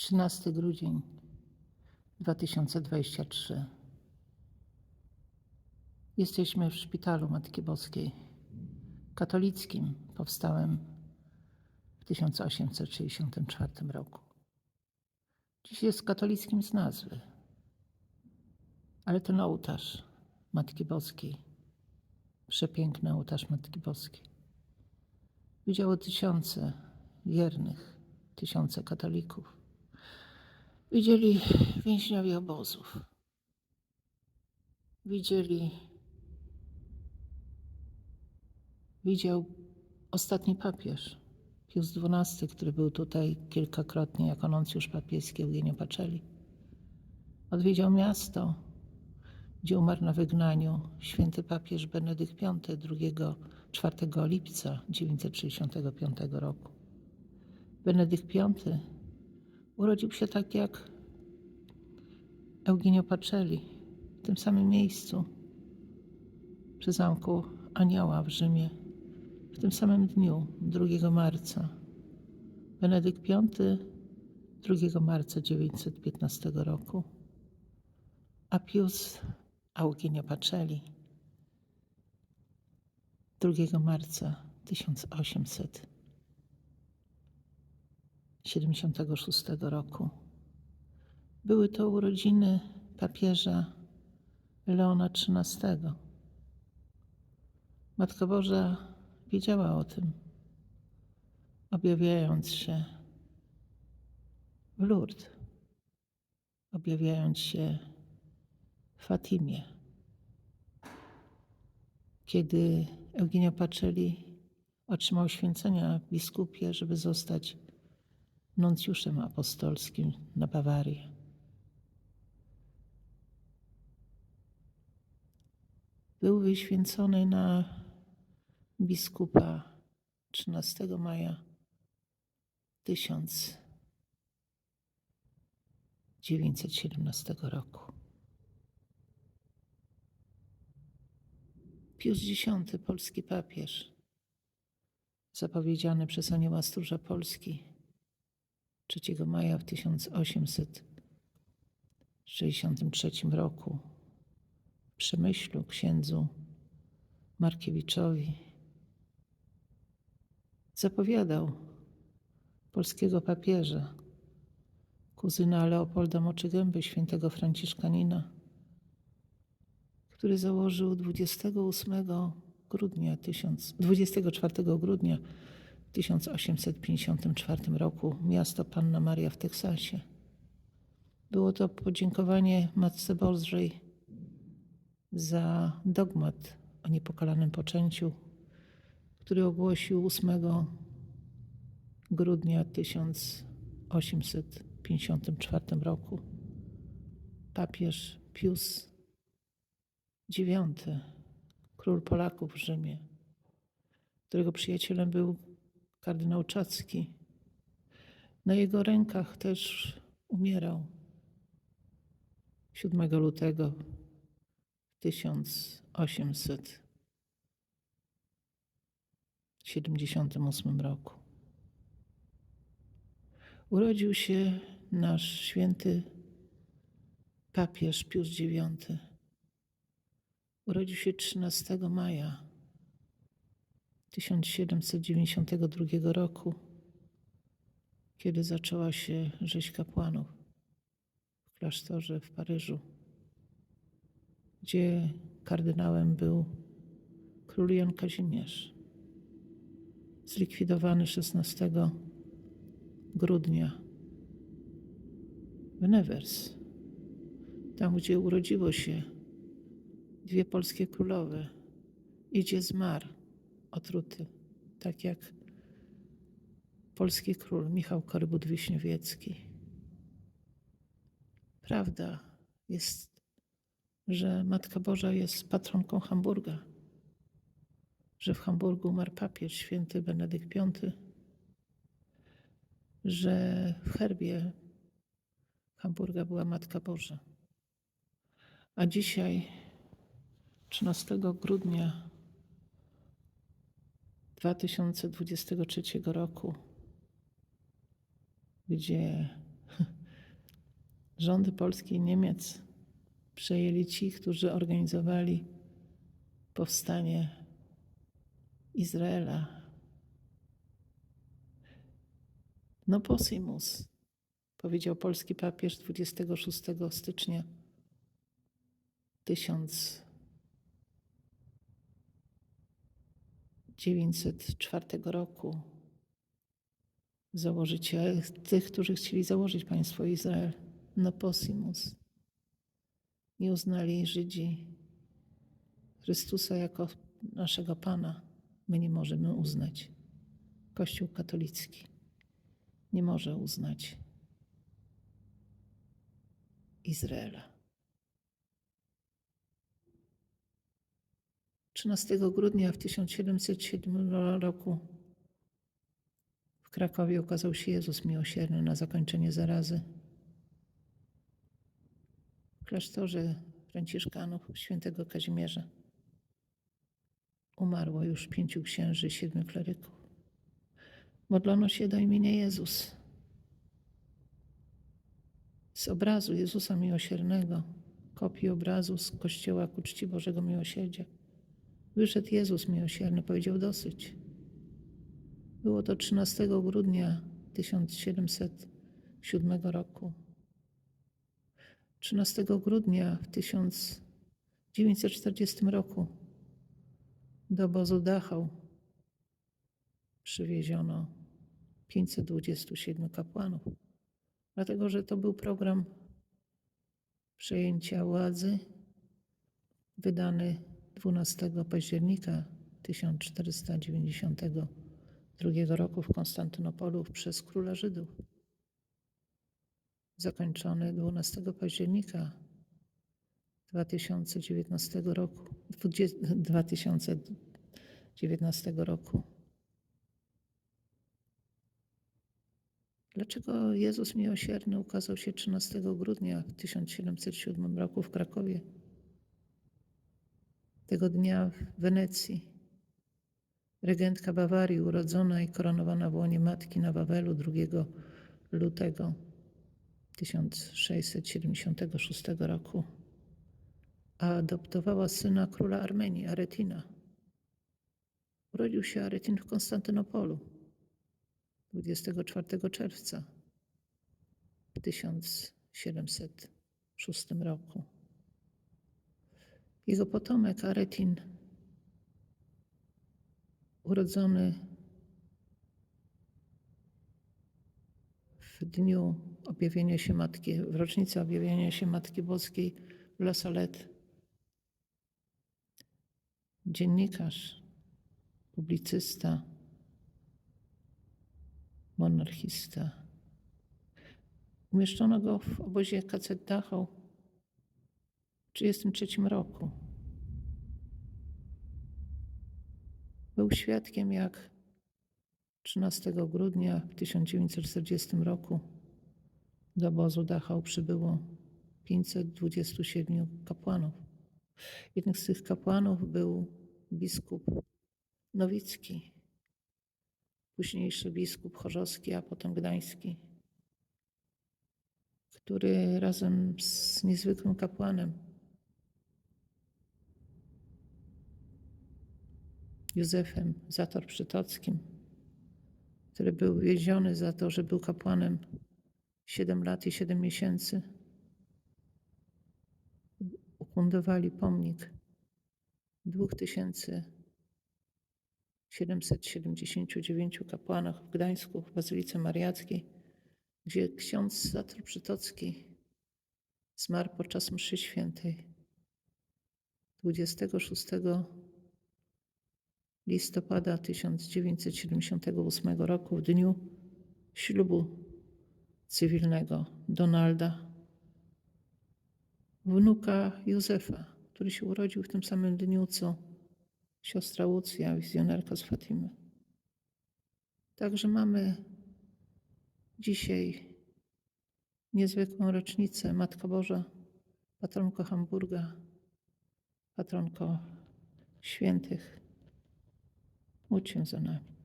13 grudzień 2023. Jesteśmy w szpitalu Matki Boskiej katolickim, powstałym w 1864 roku. Dziś jest katolickim z nazwy, ale ten ołtarz Matki Boskiej, przepiękny ołtarz Matki Boskiej, widziało tysiące wiernych, tysiące katolików. Widzieli więźniowie obozów. Widzieli, widział ostatni papież, Pius XII, który był tutaj kilkakrotnie jako nuncjusz papieski Eugenio Pacelli. Odwiedział miasto, gdzie umarł na wygnaniu święty papież Benedykt V 2, 4 lipca 965 roku. Benedykt V urodził się tak jak Eugenio Pacelli w tym samym miejscu przy zamku Anioła w Rzymie w tym samym dniu, 2 marca. Benedykt V 2 marca 915 roku, a Pius Eugenio Pacelli 2 marca 1876 roku. Były to urodziny papieża Leona XIII. Matka Boża wiedziała o tym, objawiając się w Lourdes, objawiając się w Fatimie. Kiedy Eugenio Pacelli otrzymał święcenia biskupie, żeby zostać nuncjuszem apostolskim na Bawarię. Był wyświęcony na biskupa 13 maja 1917 roku. Pius X, polski papież, zapowiedziany przez anioła stróża Polski 3 maja w 1863 roku w Przemyślu księdzu Markiewiczowi zapowiadał polskiego papieża, kuzyna Leopolda Moczygęby, świętego Franciszkanina, który założył 28 grudnia 1000, 24 grudnia 1854 roku miasto Panna Maria w Teksasie. Było to podziękowanie Matce Bożej za dogmat o niepokalanym poczęciu, który ogłosił 8 grudnia 1854 roku papież Pius IX, król Polaków w Rzymie, którego przyjacielem był kardynał Czacki. Na jego rękach też umierał 7 lutego 1878 roku. Urodził się nasz święty papież Pius IX. Urodził się 13 maja 1792 roku, kiedy zaczęła się rzeź kapłanów w klasztorze w Paryżu, gdzie kardynałem był król Jan Kazimierz, zlikwidowany 16 grudnia w Nevers, tam gdzie urodziło się dwie polskie królowe, idzie zmarł otruty, tak jak polski król Michał Korybut-Wiśniowiecki. Prawda jest, że Matka Boża jest patronką Hamburga, że w Hamburgu umarł papież święty Benedykt V, że w herbie Hamburga była Matka Boża. A dzisiaj, 13 grudnia 2023 roku, gdzie rządy Polski i Niemiec przejęli ci, którzy organizowali powstanie Izraela. No possimus, powiedział polski papież 26 stycznia 1904 roku. Założyciel tych, którzy chcieli założyć państwo Izrael. No possimus. Nie uznali Żydzi Chrystusa jako naszego Pana. My nie możemy uznać. Kościół katolicki nie może uznać Izraela. 13 grudnia w 1707 roku w Krakowie ukazał się Jezus Miłosierny na zakończenie zarazy. W klasztorze Franciszkanów świętego Kazimierza umarło już pięciu księży i siedmiu kleryków. Modlono się do imienia Jezus. Z obrazu Jezusa Miłosiernego, kopii obrazu z Kościoła ku czci Bożego Miłosierdzia, wyszedł Jezus Miłosierny, powiedział dosyć. Było to 13 grudnia 1707 roku. 13 grudnia w 1940 roku do obozu Dachau przywieziono 527 kapłanów, dlatego że to był program przejęcia władzy wydany 12 października 1492 roku w Konstantynopolu przez króla Żydów. Zakończony 12 października 2019 roku. 2019 roku. Dlaczego Jezus Miłosierny ukazał się 13 grudnia w 1707 roku w Krakowie? Tego dnia w Wenecji regentka Bawarii, urodzona i koronowana w łonie matki na Wawelu 2 lutego 1676 roku, a adoptowała syna króla Armenii, Aretina. Urodził się Aretin w Konstantynopolu 24 czerwca w 1706 roku. Jego potomek Aretin, urodzony w dniu objawienia się Matki, w rocznicę objawienia się Matki Boskiej w La Salette, dziennikarz, publicysta, monarchista. Umieszczono go w obozie KZ Dachau 1933 roku. Był świadkiem, jak 13 grudnia w 1940 roku do obozu Dachau przybyło 527 kapłanów. Jednym z tych kapłanów był biskup Nowicki, późniejszy biskup chorzowski, a potem gdański, który razem z niezwykłym kapłanem Józefem Zator Przytockim, który był więziony za to, że był kapłanem 7 lat i 7 miesięcy, ufundowali pomnik 2779 kapłanach w Gdańsku, w Bazylice Mariackiej, gdzie ksiądz Zator Przytocki zmarł podczas mszy świętej 26 listopada 1978 roku, w dniu ślubu cywilnego Donalda, wnuka Józefa, który się urodził w tym samym dniu co siostra Łucja, wizjonerka z Fatimy. Także mamy dzisiaj niezwykłą rocznicę. Matka Boża, patronko Hamburga, patronko świętych. Módl się za nami.